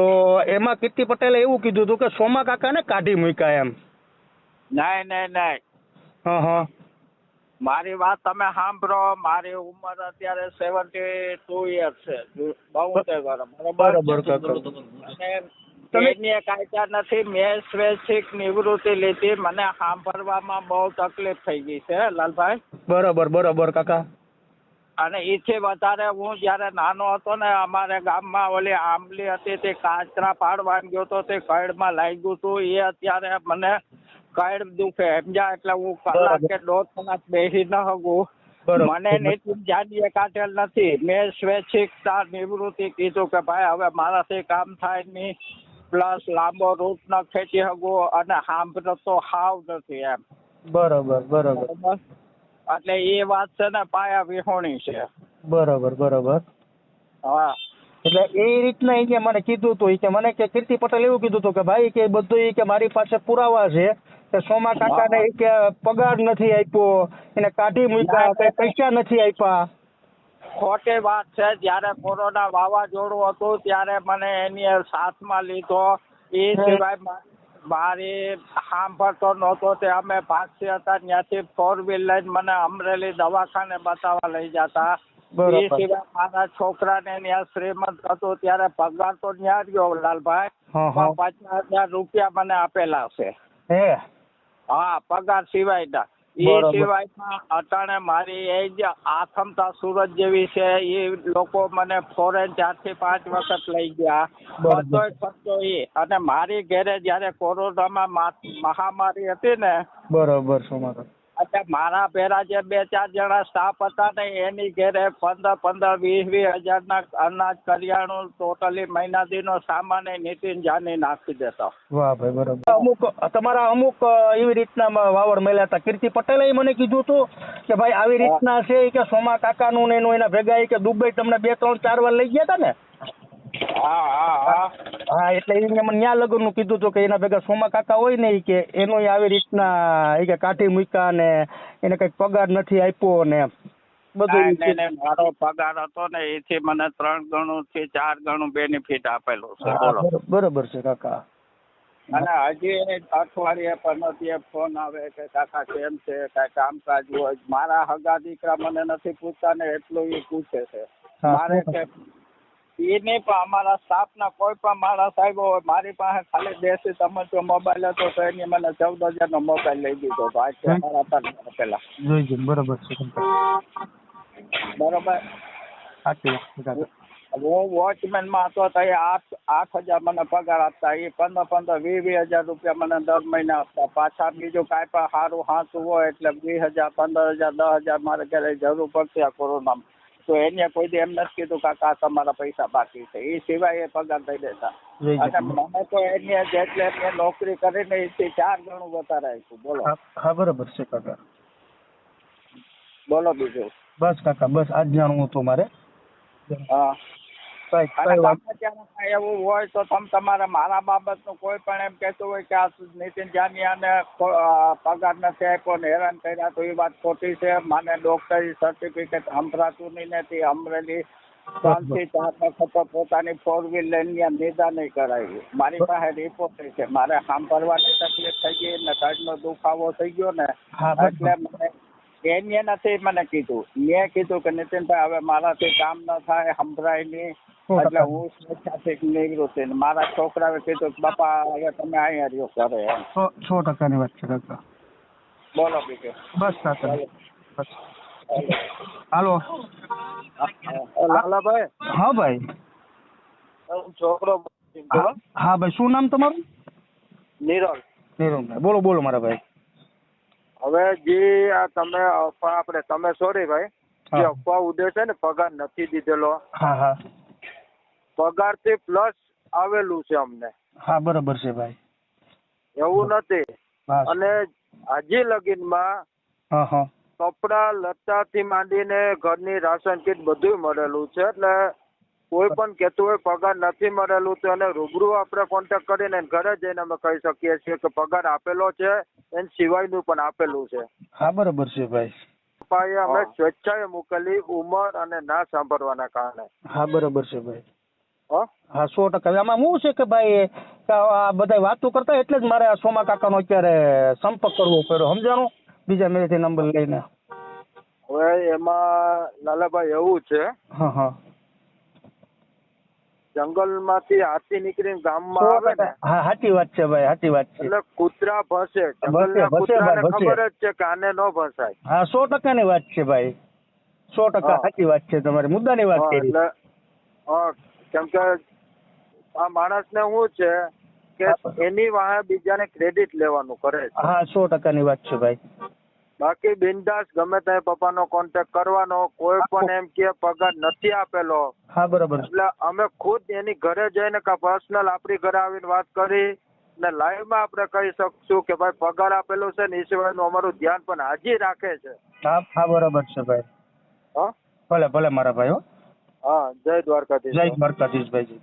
તો એમાં કીર્તિ પટેલે એવું કીધું હતું કે સોમા કાકાને કાઢી મૂક્યા એમ. નહીં નહીં નહીં. હા હા. મારી વાત તમે સાંભળો. મારી ઉંમર અત્યારે સેવન્ટી ટુ યર છે. બોતેર વર્ષ. બરોબર તમે- કાયદા નથી. મેં સ્વૈચ્છિક નિવૃત્તિ લીધી. મને સાંભળવામાં બહુ તકલીફ થઈ ગઈ છે લાલભાઈ. બરોબર બરોબર કાકા. અને એથી વધારે હું જ્યારે નાનો હતો ને અમારે ગામમાં ઓલી આંબલી હતી તે કાચરા પાડવા ગયો તો તે કઈડમાં લાગ્યું હતું એ અત્યારે મને કઈડ દુખે. સમજ્યા એટલે હું કલાક કે દોઢ કલાક બેસી ન શકું મને નીતિન જાનીએ કાઢેલ નથી. મેં સ્વૈચ્છિકતા નિવૃત્તિ કીધું કે ભાઈ હવે મારાથી કામ થાય નહીં. પ્લસ લાંબો રૂટ ન ખેંચી શકું અને સાંભળતો તો હાવ નથી એમ. બરોબર. બરાબર. એટલે એ વાત છે ને પાયા વિહોણી છે. બરોબર બરોબર. હા. એટલે એ રીતના એ કે મને કીધું હતું કે મને કે કીર્તિ પટેલ એવું કીધું હતું કે ભાઈ કે બધું કે મારી પાસે પુરાવા છે કે સોમા કાકાને ને કે પગાર નથી આપ્યો એને કાઢી મૂક્યા કે પૈસા નથી આપ્યા. ખોટી વાત છે જ્યારે કોરોના વાવાઝોડું હતું ત્યારે મને એની સાથમાં લીધો. એ સિવાય મારી સાંભળતો નહોતો તે અમે ભાગથી હતા ત્યાંથી ફોર વ્હીલ લઈને મને અમરેલી દવાખાને બતાવવા લઈ જતા. એ સિવાય મારા છોકરાને ત્યાં શ્રીમંત હતો ત્યારે પગાર તો ત્યાં ગયો લાલભાઈ. પચાસ હજાર રૂપિયા મને આપેલા છે. હા પગાર સિવાયના. એ. સિવાયમાં અટાણે મારી એ જ આથમતા સુરત જેવી છે એ લોકો મને ફોરેન ચારથી પાંચ વખત લઈ ગયા. બધો ખર્ચો એ. અને મારી ઘરે જયારે કોરોનામાં મા- મહામારી હતી ને બરોબર કાકા એટલે મારા પહેલા જે બે ચાર જણા સ્ટાફ હતા ને એની ઘેરે પંદર પંદર વીસ વીસ હજારના અનાજ કરિયાણું ટોટલી મહિના દીનો સામાન એ નીતિન જાની નાખી દેતો. વાહ ભાઈ બરોબર. અમુક તમારા અમુક એવી રીતના વાવડ મળ્યા હતા. કીર્તિ પટેલે મને કીધું હતું કે ભાઈ આવી રીતના છે કે સોમા કાકાનું ને એનું એના ભેગા કે દુબઈ તમને બે ત્રણ ચાર વાર લઈ ગયા હતા ને? હા હા હા. હા એટલે એને મને ન્યા લગનનું કીધું હતું કે એના ભેગા સોમા કાકા હોય ને ઈ કે એનો આવી રીતના એ કે કાઢી મૂક્યા ને એને કઈ પગાર નથી આપ્યો ને બધું મારો પગાર હતો ને એથી મને ત્રણ ગણું થી ચાર ગણું બેનિફિટ આપેલું છે હા, બોલો. બરો- બરોબર છે કાકા. અને હજી અઠવાડિયે પંદરથી ફોન આવે કે કાકા કેમ છે કાંઈ કામકાજ હોય. મારા હગા દીકરા મને નથી પૂછતા ને એટલું એ પૂછે છે. હા, મારે કે એ નહીં પણ અમારા સ્ટાફના કોઈ પણ માણસ આવ્યો હોય મારી પાસે ખાલી બેસી તમે જો મોબાઈલ હતો તો એની મને ચૌદ હજારનો મોબાઈલ લઈ દીધો ભાઈ કે મારા પર પેલા. જોઈ જોઈ બરોબર છે કાકા. બરોબર? સાચી વાત છે કાકા હું વોચમેનમાં હતો તો એ આઠ આઠ હજાર મને પગાર આપતા. એ પંદર પંદર વીસ વીસ હજાર રૂપિયા મને દર મહિને આપતા. પાછા બીજું કાંઈ પણ સારું હાંસું હોય એટલે વીસ હજાર પંદર હજાર દસ હજાર મારે ક્યારે જરૂર પડશે આ કોરોનામાં તો એને કોઈ દી એમ નથી કીધું કાકા આ તમારા પૈસા બાકી છે. એ સિવાય એ પગાર દઈ દેતા. અને મને તો એની જેટલે એમને નોકરી કરીને એથી ચાર ગણું વધારે આપ્યું. બોલો. હા, હા બરોબર છે કાકા. બોલો બીજું. બસ કાકા બસ આજ જાણવું હતું મારે. હા. એવું હોય તો તમે તમારા મારા બાબતનું કોઈ પણ એમ કહેતું હોય કે આ નીતિન જાનિયાને પગાર નથી આપ્યો ને હેરાન કર્યા તો એ વાત ખોટી છે. મને ડોક્ટરી સર્ટિફિકેટ સંભળાતું નહીં નથી અમરેલી ત્રણથી ચાર વખત પોતાની ફોર વ્હીલ લઈને નિદાન નહીં કરાવી મારી પાસે રિપોર્ટ છે. મારે સાંભળવાની તકલીફ થઈ ગઈ ને કાઢનો દુખાવો થઈ ગયો ને એટલે મને એને નથી મને કીધું. મેં કીધું કે નીતિનભાઈ હવે મારાથી કામ ન થાય સંભળાય નહીં. એટલે હું સ્વેચ્છાથી નિવૃત્તિ છે મારા છોકરાએ કીધું કે બાપા હવે તમે અહીંયા રહ્યો ઘરે સો ટકાની વાત છે કાકા. બોલો બીજું. બસ કાકા. બસ. હાલો. લાલાભાઈ? હા ભાઈ. છોકરો હા ભાઈ શું નામ તમારું? નિરોલ. નીરવભાઈ બોલો બોલો મારા ભાઈ. હવે જે આ તમે અફવા આપણે તમે સોરી ભાઈ. જે અફવા ઉડે છે ને પગાર નથી દીધેલો. હા હા. પગારથી પ્લસ આવેલું છે અમને. હા બરોબર છે ભાઈ. એવું નથી. અને હજી લગીનમાં હા હા. કપડા લતા થી માંડીને ઘરની રાશન કીટ બધું મળેલું છે. એટલે કોઈ પણ કેતું હોય પગાર નથી મળેલું તો એને રૂબરૂ આપણે કોન્ટેક્ટ કરીને ઘરે જઈને અમે કહી શકીએ છીએ કે પગાર આપેલો છે એન સિવાયનું પણ આપેલું છે. હા બરોબર છે ભાઈ. પપ્પાએ અમે સ્વેચ્છાએ મોકલી ઉંમર અને ના સાંભળવાના કારણે. હા બરોબર છે ભાઈ. હો? સો ટકા. આમાં શું છે કે ભાઈ આ બધા વાતો કરતા એટલે જ મારે આ સોમા કાકાનો અત્યારે સંપર્ક કરવો પડ્યો. સમજાણું? બીજા મેરેથી નંબર લઈને. હવે એમાં લાલાભાઈ એવું છે હા હા. જંગલમાંથી હાથી નીકળીને ગામમાં માં આવે ને હા સાચી વાત છે ભાઈ સાચી વાત છે. એટલે કૂતરા ભસે. જંગલના કૂતરાને ખબર જ છે કે આને ન ભસાય. હા સો ટકાની વાત છે ભાઈ. સો ટકા સાચી વાત છે તમારી. મુદ્દાની વાત હા, કરી. કેમ કે આ માણસને શું છે કે એની વાહે બીજાને ક્રેડિટ લેવાનું કરે છે. હા સો ટકાની વાત છે ભાઈ. બાકી બિંદાસ ગમે ત્યાં પપ્પાનો કોન્ટેક્ટ કરવાનો કોઈ પણ એમ કે પગાર નથી આપેલો. હા બરાબર. એટલે અમે ખુદ એની ઘરે જઈને કે પર્સનલ આપણી ઘરે આવીને વાત કરી ને લાઈવમાં આપણે કહી શકશું કે ભાઈ પગાર આપેલો છે ને એ સિવાયનું અમારું ધ્યાન પણ હાજી રાખે છે. હા હા બરાબર છે ભાઈ. હા? ભલે ભલે મારા ભાઈ હો હા જય દ્વારકાધીશ જય દ્વારકાધીશ ભાઈ.